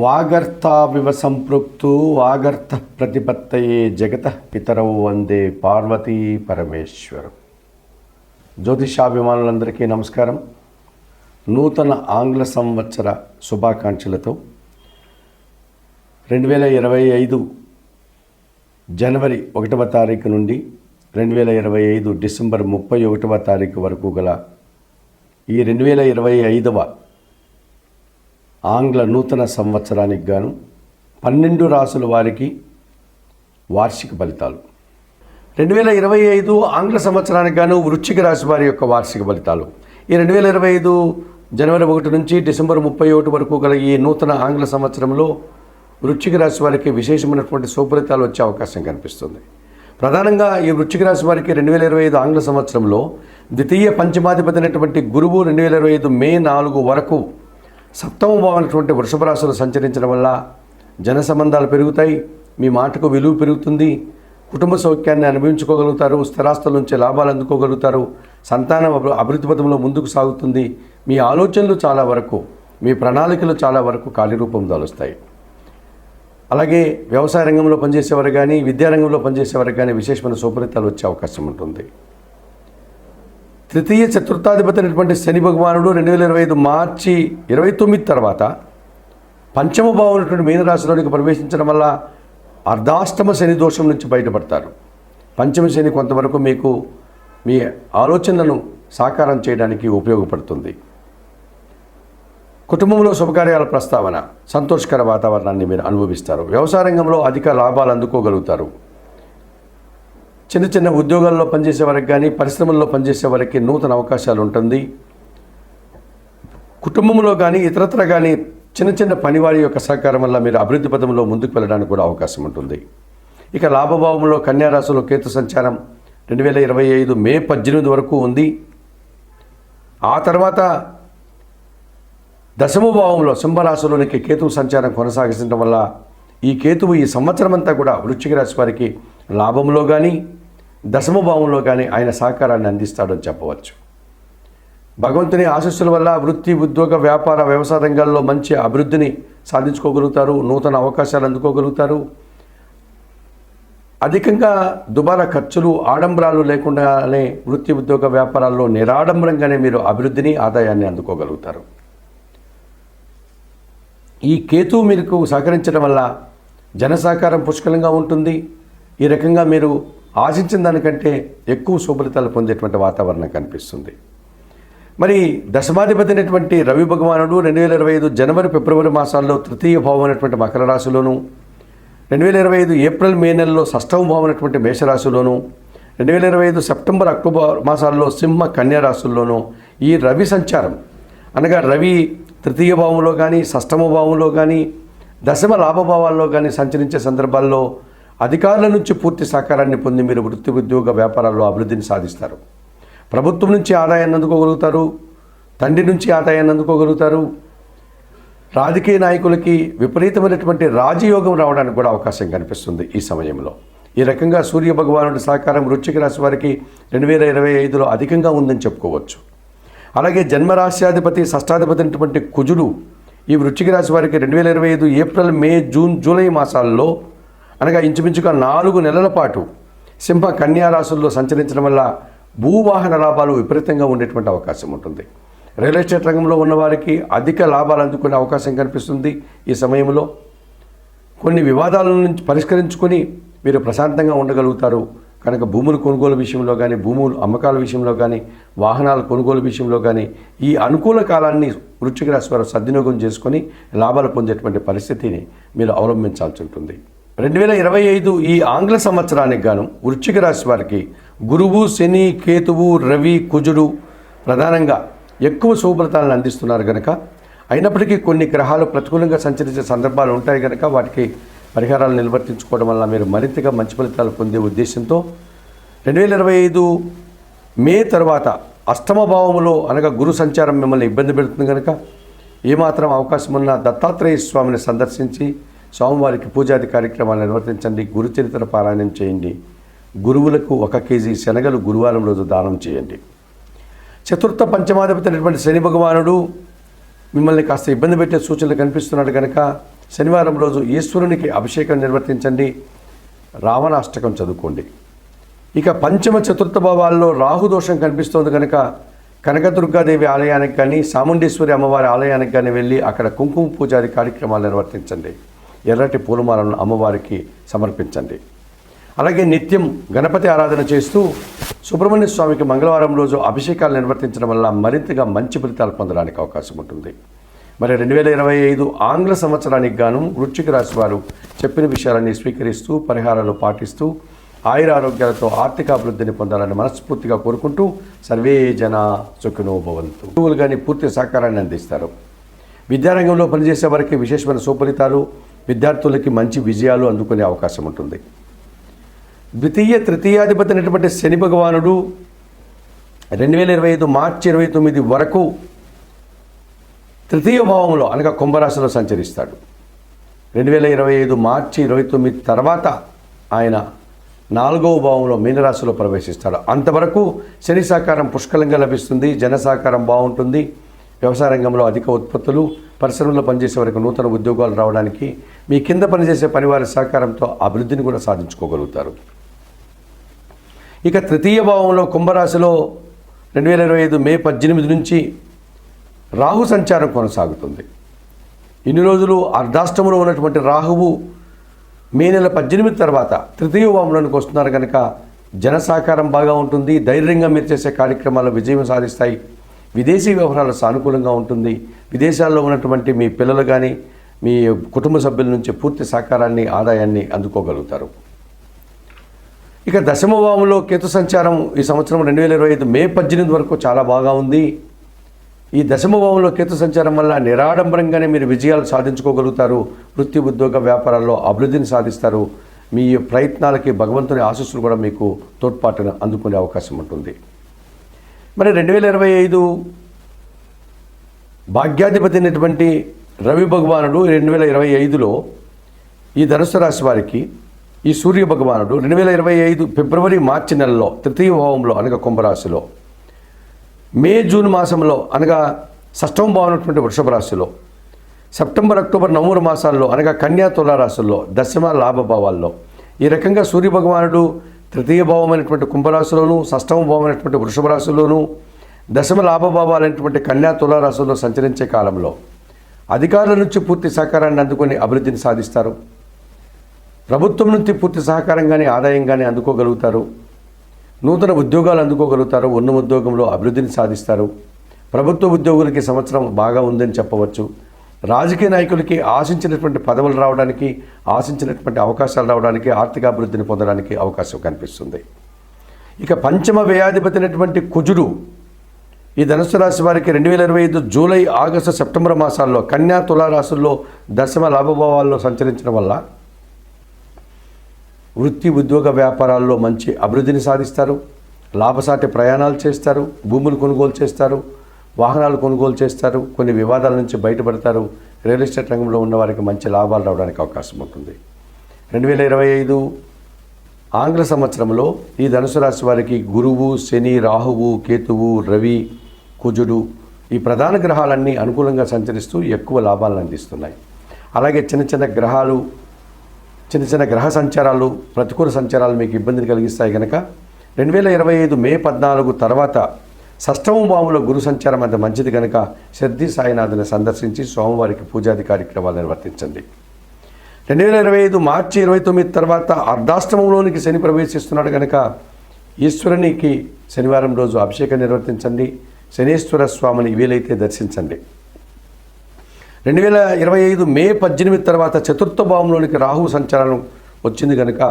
వాగర్థావివ సంపృక్తు వాగర్థ ప్రతిపత్తయే జగత పితరవు వందే పార్వతీ పరమేశ్వరం. జ్యోతిషాభిమానులందరికీ నమస్కారం. నూతన ఆంగ్ల సంవత్సర శుభాకాంక్షలతో రెండు వేల ఇరవై ఐదు జనవరి ఒకటవ తారీఖు నుండి రెండు వేల ఇరవై ఐదు డిసెంబర్ ముప్పై ఒకటవ తారీఖు వరకు గల ఈ రెండు వేల ఇరవై ఐదవ ఆంగ్ల నూతన సంవత్సరానికి గాను పన్నెండు రాసుల వారికి వార్షిక ఫలితాలు. రెండు వేల ఇరవై ఐదు ఆంగ్ల సంవత్సరానికి గాను వృశ్చిక రాశి వారి యొక్క వార్షిక ఫలితాలు. ఈ రెండు వేల ఇరవై ఐదు జనవరి ఒకటి నుంచి డిసెంబర్ ముప్పై ఒకటి వరకు గల ఈ నూతన ఆంగ్ల సంవత్సరంలో వృశ్చిక రాశి వారికి విశేషమైనటువంటి సుఫలితాలు వచ్చే అవకాశం కనిపిస్తుంది. ప్రధానంగా ఈ వృశ్చిక రాశి వారికి రెండు వేల ఇరవై ఐదు ఆంగ్ల సంవత్సరంలో ద్వితీయ పంచమాధిపతి అయినటువంటి గురువు రెండు వేల ఇరవై ఐదు మే నాలుగు వరకు సప్తమ భావనటువంటి వృషభ రాశులు సంచరించడం వల్ల జన సంబంధాలు పెరుగుతాయి మీ మాటకు విలువ పెరుగుతుంది కుటుంబ సౌఖ్యాన్ని అనుభవించుకోగలుగుతారు స్థిరాస్తుల నుంచి లాభాలు అందుకోగలుగుతారు సంతానం అభివృద్ధి పథంలో ముందుకు సాగుతుంది. మీ ఆలోచనలు చాలా వరకు మీ ప్రణాళికలు చాలా వరకు కార్యరూపం దాలుస్తాయి. అలాగే వ్యవసాయ రంగంలో పనిచేసేవారు కానీ విద్యారంగంలో పనిచేసేవారు కానీ విశేషమైన సుఫలితాలు వచ్చే అవకాశం ఉంటుంది. తృతీయ చతుర్థాధిపతి అయినటువంటి శని భగవానుడు రెండు వేల ఇరవై ఐదు మార్చి ఇరవై తొమ్మిది తర్వాత పంచమ భావనటువంటి మీనరాశిలోనికి ప్రవేశించడం వల్ల అర్ధాష్టమ శని దోషం నుంచి బయటపడతారు. పంచమ శని కొంతవరకు మీకు మీ ఆలోచనలను సాకారం చేయడానికి ఉపయోగపడుతుంది. కుటుంబంలో శుభకార్యాల ప్రస్తావన సంతోషకర వాతావరణాన్ని మీరు అనుభవిస్తారు. వ్యవసాయ రంగంలో అధిక లాభాలు అందుకోగలుగుతారు. చిన్న చిన్న ఉద్యోగాల్లో పనిచేసే వారికి కానీ పరిశ్రమల్లో పనిచేసే వారికి నూతన అవకాశాలు ఉంటుంది. కుటుంబంలో కానీ ఇతరత్ర కానీ చిన్న చిన్న పనివారి యొక్క సహకారం వల్ల మీరు అభివృద్ధి పథంలో ముందుకు వెళ్ళడానికి కూడా అవకాశం ఉంటుంది. ఇక లాభభావంలో కన్యారాశిలో కేతు సంచారం రెండు వేల ఇరవై ఐదు మే పద్దెనిమిది వరకు ఉంది. ఆ తర్వాత దశమభావంలో సింహరాశిలోనికి కేతువు సంచారం కొనసాగించడం వల్ల ఈ కేతువు ఈ సంవత్సరం అంతా కూడా వృశ్చిక రాశి వారికి లాభంలో కానీ దశమ భావంలో కానీ ఆయన సహకారాన్ని అందిస్తాడని చెప్పవచ్చు. భగవంతుని ఆశస్సుల వల్ల వృత్తి ఉద్యోగ వ్యాపార వ్యవసాయ రంగాల్లో మంచి అభివృద్ధిని సాధించుకోగలుగుతారు నూతన అవకాశాలు అందుకోగలుగుతారు. అధికంగా దుబారా ఖర్చులు ఆడంబరాలు లేకుండానే వృత్తి ఉద్యోగ వ్యాపారాల్లో నిరాడంబరంగానే మీరు అభివృద్ధిని ఆదాయాన్ని అందుకోగలుగుతారు. ఈ కేతు మీకు సహకరించడం వల్ల జన సహకారం పుష్కలంగా ఉంటుంది. ఈ రకంగా మీరు ఆశించిన దానికంటే ఎక్కువ శుభలితాలు పొందేటువంటి వాతావరణం కనిపిస్తుంది. మరి దశమాధిపతి అయినటువంటి రవి భగవానుడు రెండు వేల ఇరవై ఐదు జనవరి ఫిబ్రవరి మాసాల్లో తృతీయ భావం అయినటువంటి మకర రాశిలోను రెండు వేల ఇరవై ఐదు ఏప్రిల్ మే నెలలో షష్టమ భావం అయినటువంటి మేషరాశిలోను రెండు వేల ఇరవై ఐదు సెప్టెంబర్ అక్టోబర్ మాసాల్లో సింహ కన్యా రాశుల్లోనూ ఈ రవి సంచారం. అనగా రవి తృతీయ భావంలో కానీ షష్టమ భావంలో కానీ దశమ లాభభావాల్లో కానీ సంచరించే సందర్భాల్లో అధికారుల నుంచి పూర్తి సహకారాన్ని పొంది మీరు వృత్తి ఉద్యోగ వ్యాపారాల్లో అభివృద్ధిని సాధిస్తారు. ప్రభుత్వం నుంచి ఆదాయాన్ని అందుకోగలుగుతారు. తండ్రి నుంచి ఆదాయాన్ని అందుకోగలుగుతారు. రాజకీయ నాయకులకి విపరీతమైనటువంటి రాజయోగం రావడానికి కూడా అవకాశం కనిపిస్తుంది ఈ సమయంలో. ఈ రకంగా సూర్య భగవానుడి సహకారం వృశ్చిక రాశి వారికి రెండు వేల ఇరవై ఐదులో అధికంగా ఉందని చెప్పుకోవచ్చు. అలాగే జన్మరాశ్యాధిపతి షష్టాధిపతి అయినటువంటి కుజుడు ఈ వృశ్చిక రాశి వారికి రెండు వేల ఇరవై ఐదు ఏప్రిల్ మే జూన్ జూలై మాసాల్లో అనగా ఇంచుమించుగా నాలుగు నెలల పాటు సింహ కన్యారాశుల్లో సంచరించడం వల్ల భూవాహన లాభాలు విపరీతంగా ఉండేటువంటి అవకాశం ఉంటుంది. రియల్ ఎస్టేట్ రంగంలో ఉన్నవారికి అధిక లాభాలు అందుకునే అవకాశం కనిపిస్తుంది ఈ సమయంలో. కొన్ని వివాదాల నుంచి పరిష్కరించుకొని మీరు ప్రశాంతంగా ఉండగలుగుతారు. కనుక భూములు కొనుగోలు విషయంలో కానీ భూములు అమ్మకాల విషయంలో కానీ వాహనాల కొనుగోలు విషయంలో కానీ ఈ అనుకూల కాలాన్ని వృశ్చిక రాశి వారు సద్వినియోగం చేసుకొని లాభాలు పొందేటువంటి పరిస్థితిని మీరు అవలంబించాల్సి ఉంటుంది. రెండు వేల ఇరవై ఐదు ఈ ఆంగ్ల సంవత్సరానికి గాను వృశ్చిక రాశి వారికి గురువు శని కేతువు రవి కుజుడు ప్రధానంగా ఎక్కువ శుభఫలితాలను అందిస్తున్నారు కనుక అయినప్పటికీ కొన్ని గ్రహాలు ప్రతికూలంగా సంచరించే సందర్భాలు ఉంటాయి కనుక వాటికి పరిహారాలు నిర్వర్తించుకోవడం వల్ల మీరు మరింతగా మంచి ఫలితాలు పొందే ఉద్దేశంతో రెండు వేల ఇరవై ఐదు మే తర్వాత అష్టమ భావములో అనగా గురు సంచారం మిమ్మల్ని ఇబ్బంది పెడుతుంది కనుక ఏమాత్రం అవకాశం ఉన్న దత్తాత్రేయ స్వామిని సందర్శించి స్వామివారికి పూజాది కార్యక్రమాలు నిర్వర్తించండి గురుచరిత్ర పారాయణం చేయండి గురువులకు ఒక కేజీ శనగలు గురువారం రోజు దానం చేయండి. చతుర్థ పంచమాధిపతి అయినటువంటి శని భగవానుడు మిమ్మల్ని కాస్త ఇబ్బంది పెట్టే సూచనలు కనిపిస్తున్నాడు కనుక శనివారం రోజు ఈశ్వరునికి అభిషేకం నిర్వర్తించండి రావణాష్టకం చదువుకోండి. ఇక పంచమ చతుర్థ భావాల్లో రాహుదోషం కనిపిస్తోంది కనుక కనకదుర్గాదేవి ఆలయానికి కానీ చాముండేశ్వరి అమ్మవారి ఆలయానికి కానీ వెళ్ళి అక్కడ కుంకుమ పూజాది కార్యక్రమాలు నిర్వర్తించండి. ఎర్రటి పూలమాలను అమ్మవారికి సమర్పించండి. అలాగే నిత్యం గణపతి ఆరాధన చేస్తూ సుబ్రహ్మణ్య స్వామికి మంగళవారం రోజు అభిషేకాలు నిర్వర్తించడం వల్ల మరింతగా మంచి ఫలితాలు పొందడానికి అవకాశం ఉంటుంది. మరి రెండు వేల ఇరవై ఐదు ఆంగ్ల సంవత్సరానికి గాను వృశ్చిక రాశి వారు చెప్పిన విషయాలన్నీ స్వీకరిస్తూ పరిహారాలు పాటిస్తూ ఆయుర ఆరోగ్యాలతో ఆర్థికాభివృద్ధిని పొందాలని మనస్ఫూర్తిగా కోరుకుంటూ సర్వే జన సుఖినో భవంతు. గురువులు కానీ పూర్తి సహకారాన్ని అందిస్తారు. విద్యారంగంలో పనిచేసే వారికి విశేషమైన సుఫలితాలు విద్యార్థులకి మంచి విజయాలు అందుకునే అవకాశం ఉంటుంది. ద్వితీయ తృతీయాధిపతి అయినటువంటి శని భగవానుడు రెండు వేల ఇరవై ఐదు మార్చి ఇరవై తొమ్మిది వరకు తృతీయ భావంలో అనగా కుంభరాశిలో సంచరిస్తాడు. రెండు వేల ఇరవై ఐదు మార్చి ఇరవై తొమ్మిది తర్వాత ఆయన నాలుగవ భావంలో మీనరాశిలో ప్రవేశిస్తాడు. అంతవరకు శని సహకారం పుష్కలంగా లభిస్తుంది జన సాకారం బాగుంటుంది. వ్యవసాయ రంగంలో అధిక ఉత్పత్తులు పరిశ్రమలో పనిచేసే వరకు నూతన ఉద్యోగాలు రావడానికి మీ కింద పనిచేసే పనివారి సహకారంతో అభివృద్ధిని కూడా సాధించుకోగలుగుతారు. ఇక తృతీయ భావంలో కుంభరాశిలో రెండు వేల ఇరవై ఐదు మే పద్దెనిమిది నుంచి రాహు సంచారం కొనసాగుతుంది. ఇన్ని రోజులు అర్ధాష్టములో ఉన్నటువంటి రాహువు మే నెల పద్దెనిమిది తర్వాత తృతీయ భావంలోనికి వస్తున్నారు కనుక జన సహకారం బాగా ఉంటుంది. ధైర్యంగా మీరు చేసే కార్యక్రమాల్లో విజయం సాధిస్తాయి. విదేశీ వ్యవహారాలు సానుకూలంగా ఉంటుంది. విదేశాల్లో ఉన్నటువంటి మీ పిల్లలు కానీ మీ కుటుంబ సభ్యుల నుంచి పూర్తి సహకారాన్ని ఆదాయాన్ని అందుకోగలుగుతారు. ఇక దశమభావంలో కేతు సంచారం ఈ సంవత్సరం రెండు వేల ఇరవై ఐదు మే పద్దెనిమిది వరకు చాలా బాగా ఉంది. ఈ దశమభావంలో కేతు సంచారం వల్ల నిరాడంబరంగానే మీరు విజయాలు సాధించుకోగలుగుతారు. వృత్తి ఉద్యోగ వ్యాపారాల్లో అభివృద్ధిని సాధిస్తారు. మీ ప్రయత్నాలకి భగవంతుని ఆశీస్సులు కూడా మీకు తోడ్పాటును అందుకునే అవకాశం ఉంటుంది. మరి రెండు వేల ఇరవై ఐదు భాగ్యాధిపతి అయినటువంటి రవి భగవానుడు రెండు వేల ఇరవై ఐదులో ఈ ధనుసు రాశి వారికి ఈ సూర్య భగవానుడు రెండు వేల ఇరవై ఐదు ఫిబ్రవరి మార్చి నెలలో తృతీయ భావంలో అనగా కుంభరాశిలో మే జూన్ మాసంలో అనగా షష్టమ భావనటువంటి వృషభ రాశిలో సెప్టెంబర్ అక్టోబర్ నవంబర్ మాసాల్లో అనగా కన్యా తులారాశుల్లో దశమ లాభభావాల్లో ఈ రకంగా సూర్య భగవానుడు తృతీయ భావమైనటువంటి కుంభరాశిలోను షష్టమ భావమైనటువంటి వృషభ రాశిలోను దశమ లాభభావాలైనటువంటి కన్యా తులారాశుల్లో సంచరించే కాలంలో అధికారుల నుంచి పూర్తి సహకారాన్ని అందుకొని అభివృద్ధిని సాధిస్తారు. ప్రభుత్వం నుంచి పూర్తి సహకారం కానీ ఆదాయం కానీ అందుకోగలుగుతారు. నూతన ఉద్యోగాలు అందుకోగలుగుతారు. ఉన్న ఉద్యోగంలో అభివృద్ధిని సాధిస్తారు. ప్రభుత్వ ఉద్యోగులకి సంవత్సరం బాగా ఉందని చెప్పవచ్చు. రాజకీయ నాయకులకి ఆశించినటువంటి పదవులు రావడానికి ఆశించినటువంటి అవకాశాలు రావడానికి ఆర్థిక అభివృద్ధిని పొందడానికి అవకాశం కనిపిస్తుంది. ఇక పంచమ వ్యయాధిపతి అయినటువంటి కుజుడు ఈ ధనుసు రాశి వారికి రెండు వేల ఇరవై ఐదు జూలై ఆగస్టు సెప్టెంబర్ మాసాల్లో కన్యా తులారాశుల్లో దశమ లాభభావాల్లో సంచరించడం వల్ల వృత్తి ఉద్యోగ వ్యాపారాల్లో మంచి అభివృద్ధిని సాధిస్తారు. లాభసాటి ప్రయాణాలు చేస్తారు. భూములు కొనుగోలు చేస్తారు. వాహనాలు కొనుగోలు చేస్తారు కొన్ని వివాదాల నుంచి బయటపడతారు. రియల్ ఎస్టేట్ రంగంలో ఉన్న వారికి మంచి లాభాలు రావడానికి అవకాశం ఉంటుంది. రెండు వేల ఇరవై ఐదు ఆంగ్ల సంవత్సరంలో ఈ ధనుసు రాశి వారికి గురువు శని రాహువు కేతువు రవి కుజుడు ఈ ప్రధాన గ్రహాలన్నీ అనుకూలంగా సంచరిస్తూ ఎక్కువ లాభాలను అందిస్తున్నాయి. అలాగే చిన్న చిన్న గ్రహాలు చిన్న చిన్న గ్రహ సంచారాలు ప్రతికూల సంచారాలు మీకు ఇబ్బందిని కలిగిస్తాయి కనుక రెండు వేల ఇరవై ఐదు మే పద్నాలుగు తర్వాత షష్టమ భావంలో గురు సంచారం అంత మంచిది కనుక సిద్ధి సాయినాథుని సందర్శించి సోమవారికి పూజాది కార్యక్రమాలు నిర్వర్తించండి. రెండు వేల ఇరవై ఐదు మార్చి ఇరవై తొమ్మిది తర్వాత అర్ధాష్టమంలోనికి శని ప్రవేశిస్తున్నాడు కనుక ఈశ్వరునికి శనివారం రోజు అభిషేకం నిర్వర్తించండి. శనీశ్వర స్వామిని వీలైతే దర్శించండి. రెండు వేల ఇరవై ఐదు మే పద్దెనిమిది తర్వాత చతుర్థ భావంలోనికి రాహు సంచారం వచ్చింది కనుక